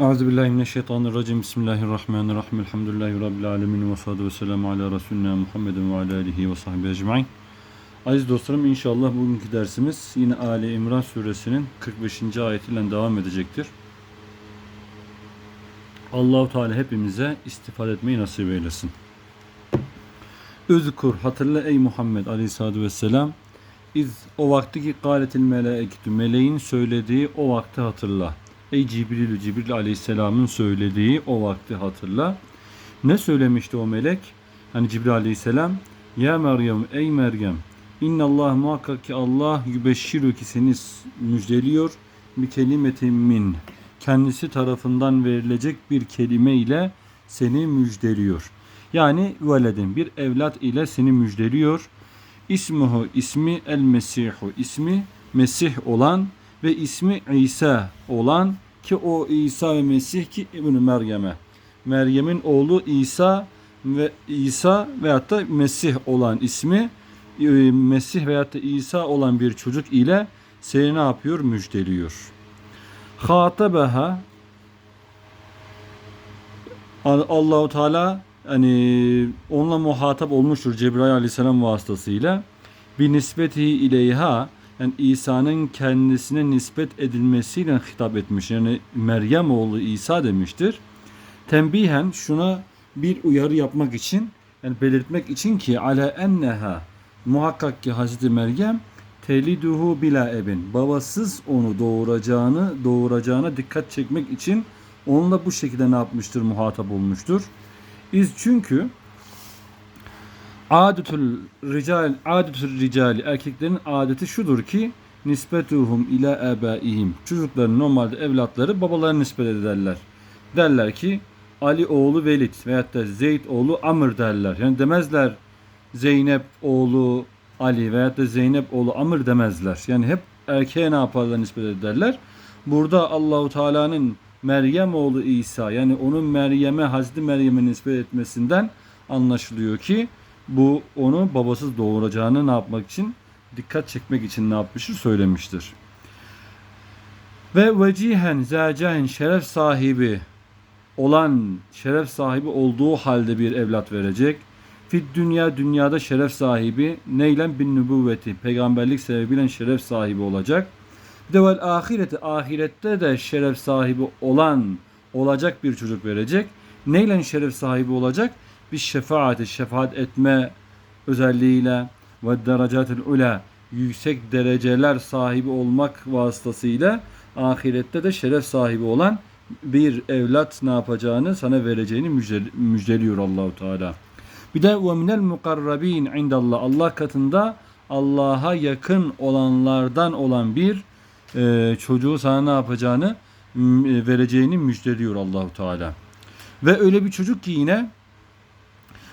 Euzubillahimineşşeytanirracim. Bismillahirrahmanirrahim. Elhamdülillahi Rabbil alemin. Ve salatu ve selamu ala Resulina Muhammedin ve ala alihi ve sahbihi ecmain. Aziz dostlarım inşallah bugünkü dersimiz yine Ali İmran suresinin 45. ayetiyle devam edecektir. Allahu Teala hepimize istifade etmeyi nasip eylesin. Üzkur hatırla ey Muhammed Aleyhisselatü Vesselam. İz o vakti ki galetil melaiketü meleğin söylediği o vakti hatırla. Ey Cibril Cibril Aleyhisselam'ın söylediği o vakti hatırla. Ne söylemişti o melek? Hani Cibril Aleyhisselam Ya Meryem ey Meryem İnnallah muhakkak ki Allah yübeşşiru ki seni müjdeliyor bir kelimetin min kendisi tarafından verilecek bir kelime ile seni müjdeliyor. Yani veledin bir evlat ile seni müjdeliyor. İsmuhu ismi el Mesihu ismi Mesih olan ve ismi İsa olan ki o İsa ve Mesih ki İbn Meryem'e. Meryem'in oğlu İsa ve İsa veyahut da Mesih olan ismi e, Mesih veyahut da İsa olan bir çocuk ile seni ne yapıyor? Müjdeliyor. Hatabeha Allahu Teala hani onunla muhatap olmuştur Cebrail Aleyhisselam vasıtasıyla bir nispeti ileyha yani İsa'nın kendisine nispet edilmesiyle hitap etmiş. Yani Meryem oğlu İsa demiştir. Tembihen şuna bir uyarı yapmak için yani belirtmek için ki ala enneha muhakkak ki Hazreti Meryem teliduhu bila ebin babasız onu doğuracağını doğuracağına dikkat çekmek için onunla bu şekilde ne yapmıştır muhatap olmuştur. İz çünkü Adetül rical adetül ricali erkeklerin adeti şudur ki nisbetuhum ila ebaihim. Çocukların normalde evlatları babalarına nispet ederler. Derler ki Ali oğlu Velid veyahut da Zeyd oğlu Amr derler. Yani demezler Zeynep oğlu Ali veyahut da Zeynep oğlu Amr demezler. Yani hep erkeğe ne yaparlar nispet ederler. Burada Allahu Teala'nın Meryem oğlu İsa yani onun Meryem'e Hazreti Meryem'e nispet etmesinden anlaşılıyor ki bu onu babasız doğuracağını ne yapmak için dikkat çekmek için ne yapmıştır söylemiştir. Ve vecihen zacahen şeref sahibi olan şeref sahibi olduğu halde bir evlat verecek. Fit dünya dünyada şeref sahibi neyle bin nübüvveti peygamberlik sebebiyle şeref sahibi olacak. Devel ahireti ahirette de şeref sahibi olan olacak bir çocuk verecek. Neyle şeref sahibi olacak? Bir şefaati şefaat etme özelliğiyle ve derecatil ula yüksek dereceler sahibi olmak vasıtasıyla ahirette de şeref sahibi olan bir evlat ne yapacağını sana vereceğini müjdeliyor Allahu Teala. Bir de ve minel mukarrabin indallah Allah katında Allah'a yakın olanlardan olan bir e, çocuğu sana ne yapacağını vereceğini müjdeliyor Allahu Teala. Ve öyle bir çocuk ki yine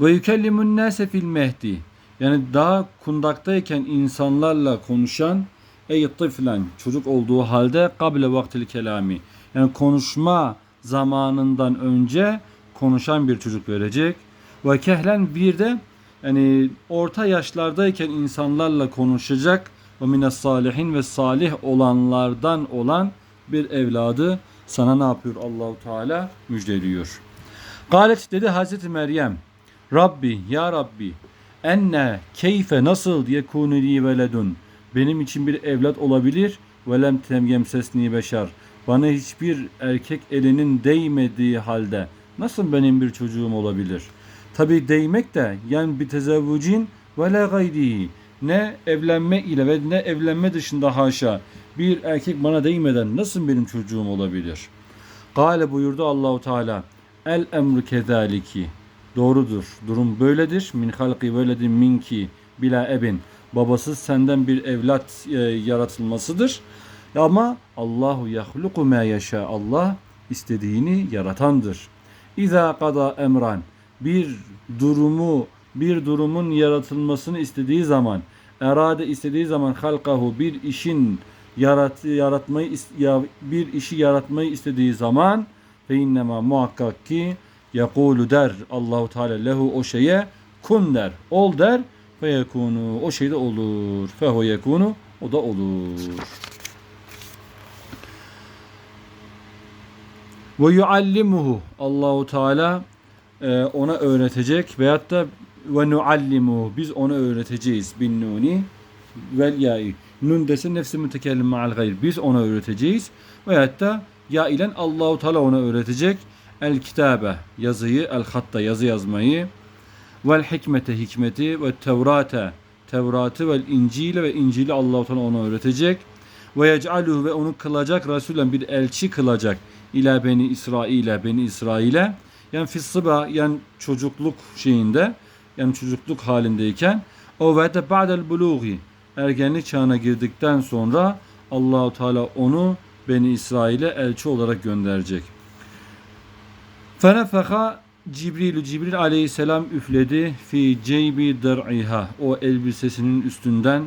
ve yükellimun nase fil mehdi. Yani daha kundaktayken insanlarla konuşan ey tıflen çocuk olduğu halde kable vaktil kelami. Yani konuşma zamanından önce konuşan bir çocuk verecek. Ve kehlen bir de yani orta yaşlardayken insanlarla konuşacak ve mines salihin ve salih olanlardan olan bir evladı sana ne yapıyor Allahu Teala müjdeliyor. Galet dedi Hazreti Meryem Rabbi ya Rabbi enne keyfe nasıl yekunu li veledun benim için bir evlat olabilir ve lem temgemsesni beşer bana hiçbir erkek elinin değmediği halde nasıl benim bir çocuğum olabilir? Tabi değmek de yani bir tezevvücin ve la gayrihi ne evlenme ile ve ne evlenme dışında haşa bir erkek bana değmeden nasıl benim çocuğum olabilir? Gale buyurdu Allahu Teala el emru kezaliki Doğrudur. Durum böyledir. Min halki veledin minki bila ebin. Babasız senden bir evlat e, yaratılmasıdır. Ama Allahu yahluku ma yaşa. Allah istediğini yaratandır. İza kada emran. Bir durumu bir durumun yaratılmasını istediği zaman erade istediği zaman halkahu bir işin yarat, yaratmayı bir işi yaratmayı istediği zaman fe innema muhakkak ki Yakulu der Allahu Teala lehu o şeye kun der. Ol der fe yekunu o şey de olur. Fehu yekunu o da olur. Ve yuallimuhu Allahu Teala e, ona öğretecek veyahut da ve nuallimuhu biz ona öğreteceğiz bin nuni vel ya'i. Nun dese nefsi mütekellim ma'al gayr. Biz ona öğreteceğiz. Veyahut da ya ile Allahu Teala ona öğretecek. El kitabe yazıyı, el hatta yazı yazmayı vel hikmete hikmeti ve tevrate Tevrat'ı ve İncil'e ve İncil'i Allahu Teala ona öğretecek. Ve yec'aluhu ve onu kılacak Resulen bir elçi kılacak ila beni İsrail'e beni İsrail'e yani fissıba yani çocukluk şeyinde yani çocukluk halindeyken o ve de ba'del buluği ergenlik çağına girdikten sonra Allahu Teala onu beni İsrail'e elçi olarak gönderecek. Fenefeha Cibril Cibril aleyhisselam üfledi fi ceybi der'iha o elbisesinin üstünden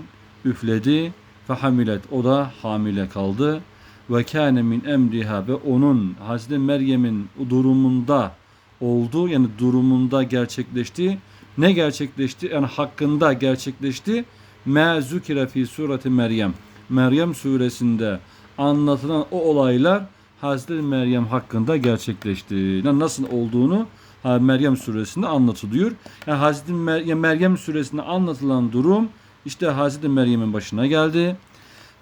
üfledi fehamilet o da hamile kaldı ve kâne min emriha ve onun Hazreti Meryem'in durumunda oldu yani durumunda gerçekleşti. Ne gerçekleşti? Yani hakkında gerçekleşti. Ma zukire fi sureti Meryem. Meryem suresinde anlatılan o olaylar Hazreti Meryem hakkında gerçekleşti. Yani nasıl olduğunu Meryem suresinde anlatılıyor. Yani Hazreti Meryem, Meryem suresinde anlatılan durum işte Hazreti Meryem'in başına geldi.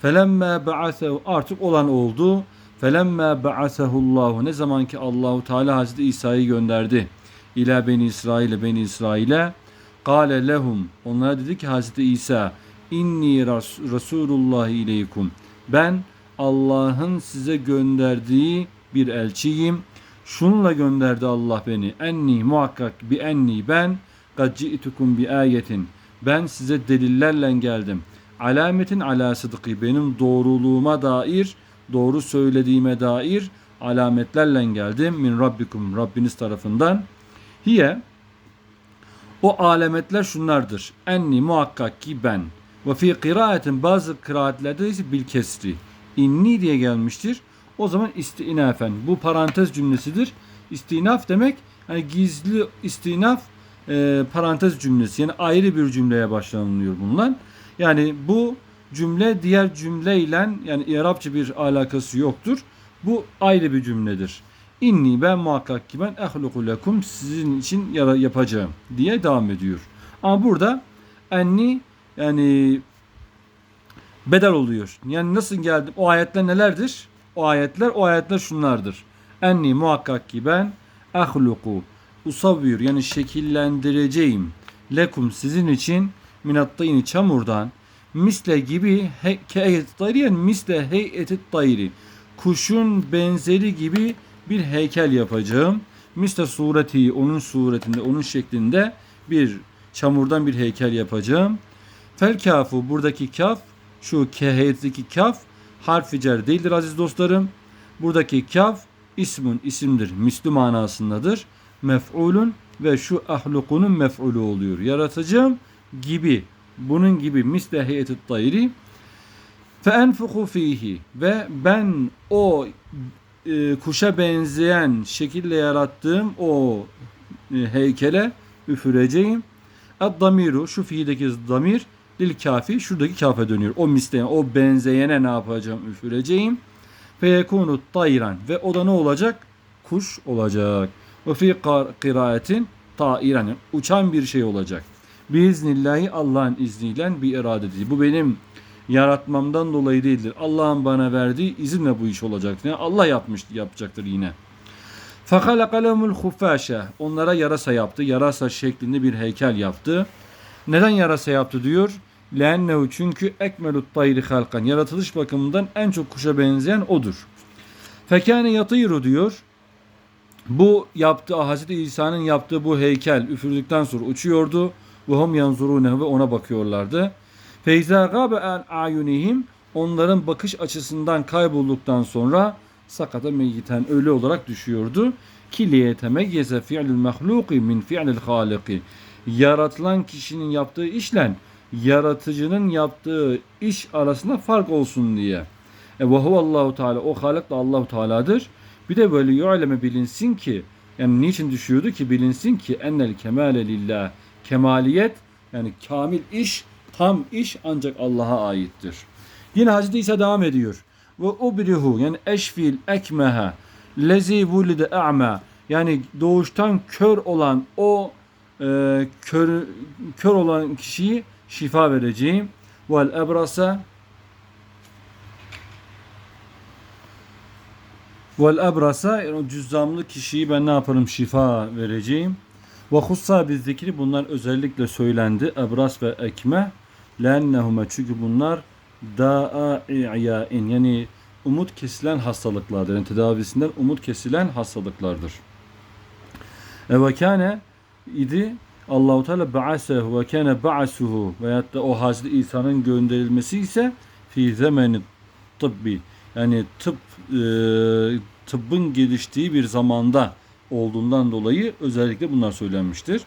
Felemme ba'asehu artık olan oldu. Felemme ba'asehullahu ne zaman ki Allahu Teala Hazreti İsa'yı gönderdi. İla beni İsrail'e beni İsrail'e Kale lehum onlara dedi ki Hazreti İsa inni Resulullah ileykum ben Allah'ın size gönderdiği bir elçiyim. Şunla gönderdi Allah beni. Enni muhakkak bi enni ben kad ci'tukum bi ayetin. Ben size delillerle geldim. Alametin ala sıdkı benim doğruluğuma dair, doğru söylediğime dair alametlerle geldim. Min rabbikum Rabbiniz tarafından. Hiye o alametler şunlardır. Enni muhakkak ki ben. Ve fi kıraatin bazı kıraatlerde ise bil kesri. İnni diye gelmiştir. O zaman istinafen. Bu parantez cümlesidir. İstinaf demek yani gizli istinaf e, parantez cümlesi. Yani ayrı bir cümleye başlanılıyor bunlar. Yani bu cümle diğer cümleyle yani Arapça bir alakası yoktur. Bu ayrı bir cümledir. İnni ben muhakkak ki ben ehluku lekum sizin için yapacağım diye devam ediyor. Ama burada enni yani bedel oluyor. Yani nasıl geldim? O ayetler nelerdir? O ayetler o ayetler şunlardır. Enni muhakkak ki ben ehluku usavvir yani şekillendireceğim lekum sizin için minattayni çamurdan misle gibi he, tayri yani misle heyeti tayri kuşun benzeri gibi bir heykel yapacağım. Misle sureti onun suretinde onun şeklinde bir çamurdan bir heykel yapacağım. Fel kafu buradaki kaf şu keheyetteki kaf harfi cer değildir aziz dostlarım. Buradaki kaf ismun isimdir. Müslü manasındadır. Mef'ulun ve şu ahlukunun mef'ulü oluyor. Yaratacağım gibi bunun gibi misle heyetit tayri fe enfuku fihi ve ben o e, kuşa benzeyen şekilde yarattığım o e, heykele üfüreceğim. Ad-damiru şu fiildeki damir lil kafi şuradaki kafe dönüyor. O misleyen o benzeyene ne yapacağım üfüreceğim. Fe yekunu tayran ve o da ne olacak? Kuş olacak. Ve fi kıraatin tairan uçan bir şey olacak. Biiznillahı Allah'ın izniyle bir iradeti. Bu benim yaratmamdan dolayı değildir. Allah'ın bana verdiği izinle bu iş olacaktır. Yani Allah yapmış yapacaktır yine. Fakalakalemul huffaşe. Onlara yarasa yaptı. Yarasa şeklinde bir heykel yaptı. Neden yarasa yaptı diyor? Lennehu çünkü ekmelut tayri halkan. Yaratılış bakımından en çok kuşa benzeyen odur. Fekâne yatıyru diyor. Bu yaptığı Hazreti İsa'nın yaptığı bu heykel üfürdükten sonra uçuyordu. Ve hum yanzurune ve ona bakıyorlardı. Feyza gabe an ayunihim onların bakış açısından kaybolduktan sonra sakata meyyiten ölü olarak düşüyordu. Ki liyetemeyyeze fi'lül mahluki min fi'lil haliki. Yaratılan kişinin yaptığı işle yaratıcının yaptığı iş arasında fark olsun diye. E ve huvallahu teala o halik da Allahu Teala'dır. Bir de böyle yu'leme bilinsin ki yani niçin düşüyordu ki bilinsin ki ennel kemale lillah. Kemaliyet yani kamil iş, tam iş ancak Allah'a aittir. Yine Hazreti İsa devam ediyor. Ve ubrihu yani eşfil ekmeha lezi vulide a'ma yani doğuştan kör olan o e, kör kör olan kişiyi şifa vereceğim. Vel ebrasa Vel ebrasa cüzzamlı kişiyi ben ne yaparım şifa vereceğim. Ve hussa bir zikri bunlar özellikle söylendi. Ebras ve ekme lennehume çünkü bunlar da'i'yain yani umut kesilen hastalıklardır. Yani tedavisinden umut kesilen hastalıklardır. E ve kâne idi Allahu Teala ba'asehu ve kâne ba'asuhu veyahut da o Hazreti İsa'nın gönderilmesi ise fi zemeni tıbbi yani tıp e, tıbbın geliştiği bir zamanda olduğundan dolayı özellikle bunlar söylenmiştir.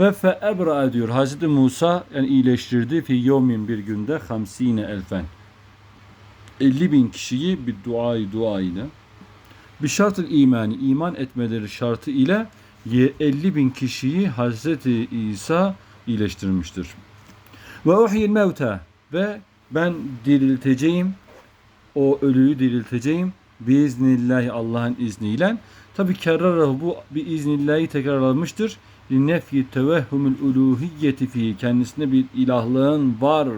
Ve fe ebra diyor Hazreti Musa yani iyileştirdi fi yevmin bir günde hamsine elfen. 50 bin kişiyi bir duayı dua ile bir şartı imani iman etmeleri şartı ile 50 bin kişiyi Hazreti İsa iyileştirmiştir. Ve uhyil mevta ve ben dirilteceğim o ölüyü dirilteceğim biiznillahı Allah'ın izniyle. Tabi kerrarahu bu bir iznillahi tekrarlanmıştır. Nefyi tevehhumul uluhiyyeti fi kendisinde bir ilahlığın var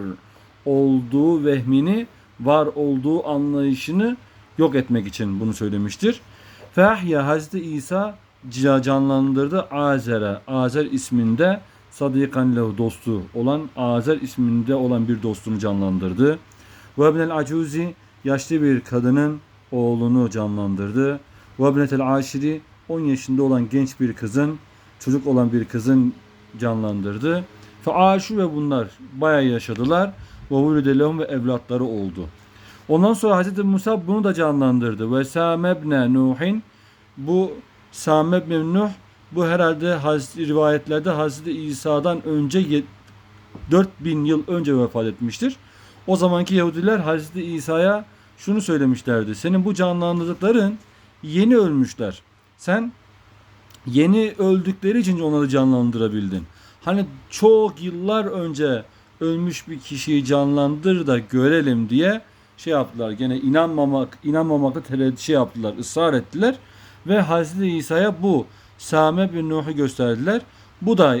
olduğu vehmini var olduğu anlayışını yok etmek için bunu söylemiştir. Fehya Hazreti İsa canlandırdı Azer'e. Azer isminde sadikan lehu dostu olan Azer isminde olan bir dostunu canlandırdı. Ve acuzi yaşlı bir kadının oğlunu canlandırdı. Ve ibnetel aşiri 10 yaşında olan genç bir kızın çocuk olan bir kızın canlandırdı. Fe aşu ve bunlar bayağı yaşadılar. Ve ve evlatları oldu. Ondan sonra Hz. Musa bunu da canlandırdı. Ve Samebne Nuhin bu Samebne Nuh bu herhalde Hazreti rivayetlerde Hazreti İsa'dan önce yet- 4000 yıl önce vefat etmiştir. O zamanki Yahudiler Hazreti İsa'ya şunu söylemişlerdi. Senin bu canlandırdıkların yeni ölmüşler. Sen yeni öldükleri için onları canlandırabildin. Hani çok yıllar önce ölmüş bir kişiyi canlandır da görelim diye şey yaptılar. Gene inanmamak, inanmamakta tereddüt şey yaptılar, ısrar ettiler ve Hazreti İsa'ya bu Same bin Nuh'u gösterdiler. Bu da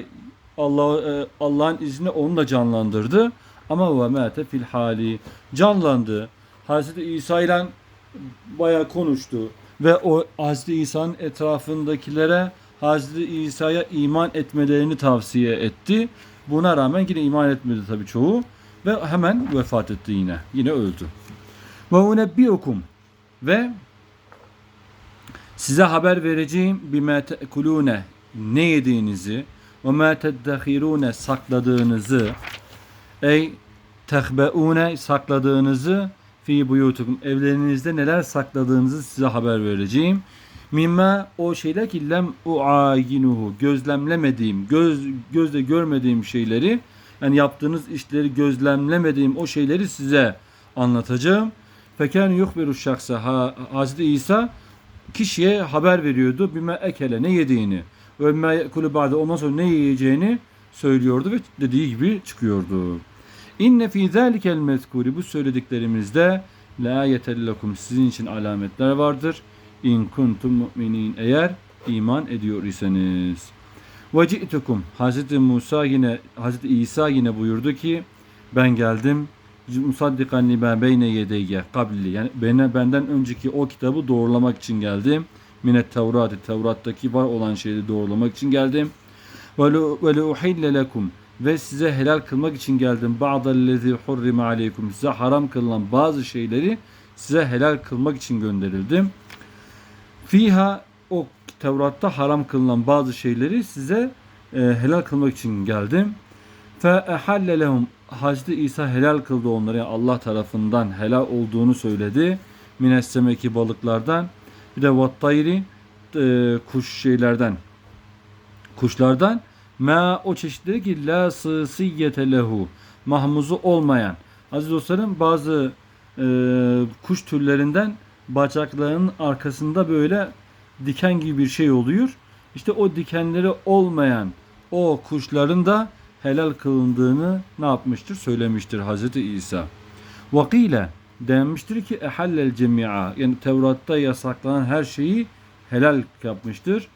Allah e, Allah'ın izniyle onu da canlandırdı. Ama ve mate fil hali canlandı. Hazreti İsa ile bayağı konuştu ve o Hazreti İsa'nın etrafındakilere Hazreti İsa'ya iman etmelerini tavsiye etti. Buna rağmen yine iman etmedi tabii çoğu ve hemen vefat etti yine. Yine öldü. Ve unebbiukum ve size haber vereceğim bime tekulune ne yediğinizi ve ma teddehirune sakladığınızı ey tehbeune sakladığınızı fi buyutukum evlerinizde neler sakladığınızı size haber vereceğim. Mimma o şeyler ki lem uayinuhu gözlemlemediğim, göz gözle görmediğim şeyleri yani yaptığınız işleri gözlemlemediğim o şeyleri size anlatacağım. Feken yuhbiru şahsa ha, Hazreti İsa kişiye haber veriyordu bime ekele ne yediğini ve me yekulu ba'de ondan sonra ne yiyeceğini söylüyordu ve dediği gibi çıkıyordu. İnne fi zalikel mezkuri bu söylediklerimizde la ayetellekum sizin için alametler vardır. İn kuntum mu'minin eğer iman ediyor iseniz. Ve ci'tukum Hazreti Musa yine Hazreti İsa yine buyurdu ki ben geldim musaddikan lima beyne yedeyye kabli yani bana benden önceki o kitabı doğrulamak için geldim. Minet Tevrat'ı Tevrat'taki var olan şeyleri doğrulamak için geldim. Ve le uhille lekum ve size helal kılmak için geldim. Ba'dallezi hurrime aleykum size haram kılınan bazı şeyleri size helal kılmak için gönderildim. Fiha o Tevrat'ta haram kılınan bazı şeyleri size e, helal kılmak için geldim. Fe ehalle Hazreti İsa helal kıldı onları yani Allah tarafından helal olduğunu söyledi. Minessemeki balıklardan bir de vattayri e, kuş şeylerden kuşlardan ma o çeşitleri ki la sısiyete lehu mahmuzu olmayan aziz dostlarım bazı e, kuş türlerinden bacaklarının arkasında böyle diken gibi bir şey oluyor. İşte o dikenleri olmayan o kuşların da helal kılındığını ne yapmıştır? Söylemiştir Hazreti İsa. Vakile denmiştir ki ehallel cemi'a yani Tevrat'ta yasaklanan her şeyi helal yapmıştır.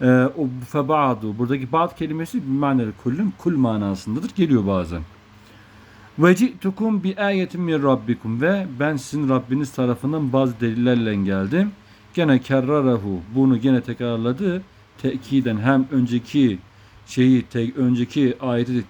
Ee, o feba'du buradaki ba'd kelimesi bir manel kullun kul manasındadır. Geliyor bazen. Ve ci'tukum bi ayetin min rabbikum ve ben sizin Rabbiniz tarafından bazı delillerle geldim. Gene kerrarahu bunu gene tekrarladı. Tekiden hem önceki şeyi tek önceki ayeti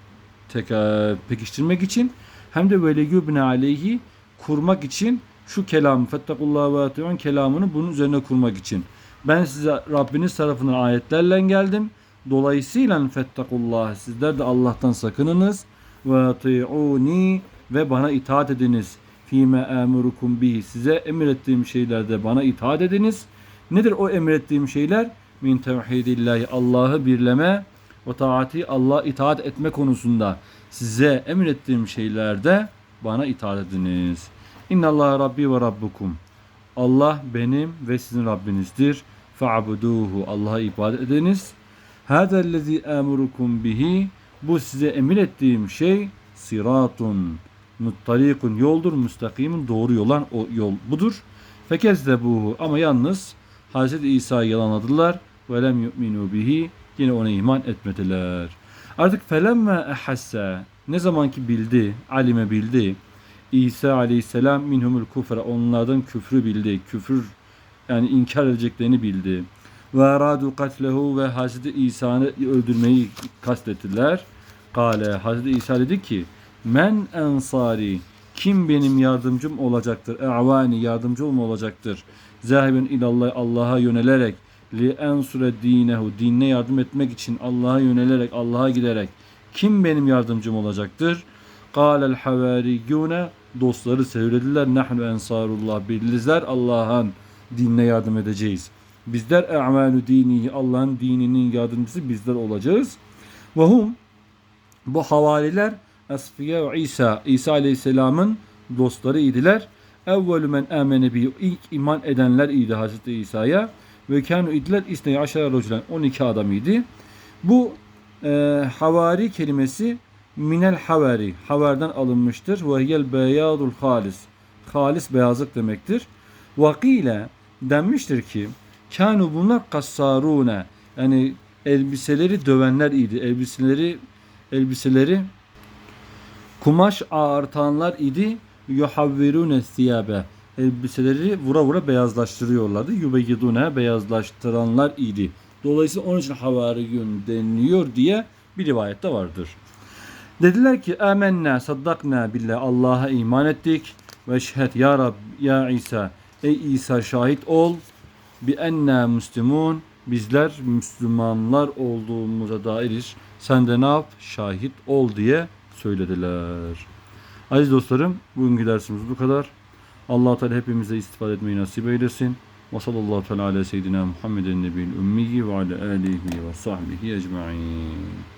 tekrar pekiştirmek için hem de böyle yubne aleyhi kurmak için şu kelam fettakullah ve atiyon kelamını bunun üzerine kurmak için. Ben size Rabbiniz tarafından ayetlerle geldim. Dolayısıyla fettakullah sizler de Allah'tan sakınınız ve ati'uni ve bana itaat ediniz. Fime emurukum bihi size emrettiğim şeylerde bana itaat ediniz. Nedir o emrettiğim şeyler? Min tevhidillahi Allah'ı birleme ve taati Allah itaat etme konusunda size emrettiğim şeylerde bana itaat ediniz. İnna Allah Rabbi ve Rabbukum. Allah benim ve sizin Rabbinizdir. Fa'buduhu. Allah'a ibadet ediniz. Hâzellezî emurukum bihi. Bu size emir ettiğim şey siratun muttarikun yoldur müstakimin doğru yolan o yol budur. Fekezzebuhu ama yalnız Hz. İsa'yı yalanladılar ve lem yu'minu bihi yine ona iman etmediler. Artık felemme ehasse ne zaman ki bildi, alime bildi. İsa aleyhisselam minhumul kufre onlardan küfrü bildi. Küfür yani inkar edeceklerini bildi. Ve aradu katlehu ve Hazreti İsa'nı öldürmeyi kastettiler. Kale Hazreti İsa dedi ki men ensari kim benim yardımcım olacaktır? E'vani yardımcı olma olacaktır. Zahibin ilallah Allah'a yönelerek li ensure dinehu dinine yardım etmek için Allah'a yönelerek Allah'a giderek kim benim yardımcım olacaktır? Kâlel havariyune dostları söylediler nahnu ensarullah bizler Allah'ın dinine yardım edeceğiz. Bizler e'manu dinihi Allah'ın dininin yardımcısı bizler olacağız. Ve hum bu havariler Asfiya ve İsa, İsa Aleyhisselam'ın dostları idiler. Evvelü men amene bi ilk iman edenler idi Hazreti İsa'ya. Ve kanu idiler isneyi aşağı roculen 12 adam idi. Bu e, havari kelimesi minel havari, havardan alınmıştır. Ve hiyel beyadul halis, halis beyazlık demektir. Vakile denmiştir ki kanu bunlar kassarune yani elbiseleri dövenler idi. Elbiseleri elbiseleri kumaş ağartanlar idi. Yuhavvirune siyabe elbiseleri vura vura beyazlaştırıyorlardı. Yubeyyidune beyazlaştıranlar idi. Dolayısıyla onun için havariyun deniliyor diye bir rivayette vardır. Dediler ki amennâ saddakna billah Allah'a iman ettik ve şehed ya Rab ya İsa ey İsa şahit ol bi enna müslümun bizler Müslümanlar olduğumuza dair sen de ne yap şahit ol diye söylediler. Aziz dostlarım bugünkü dersimiz bu kadar. Allah Teala hepimize istifade etmeyi nasip eylesin. Ve sallallahu teala ala seyyidina Muhammeden nebiyyil ümmiyi ve ala alihi ve sahbihi ecmaîn.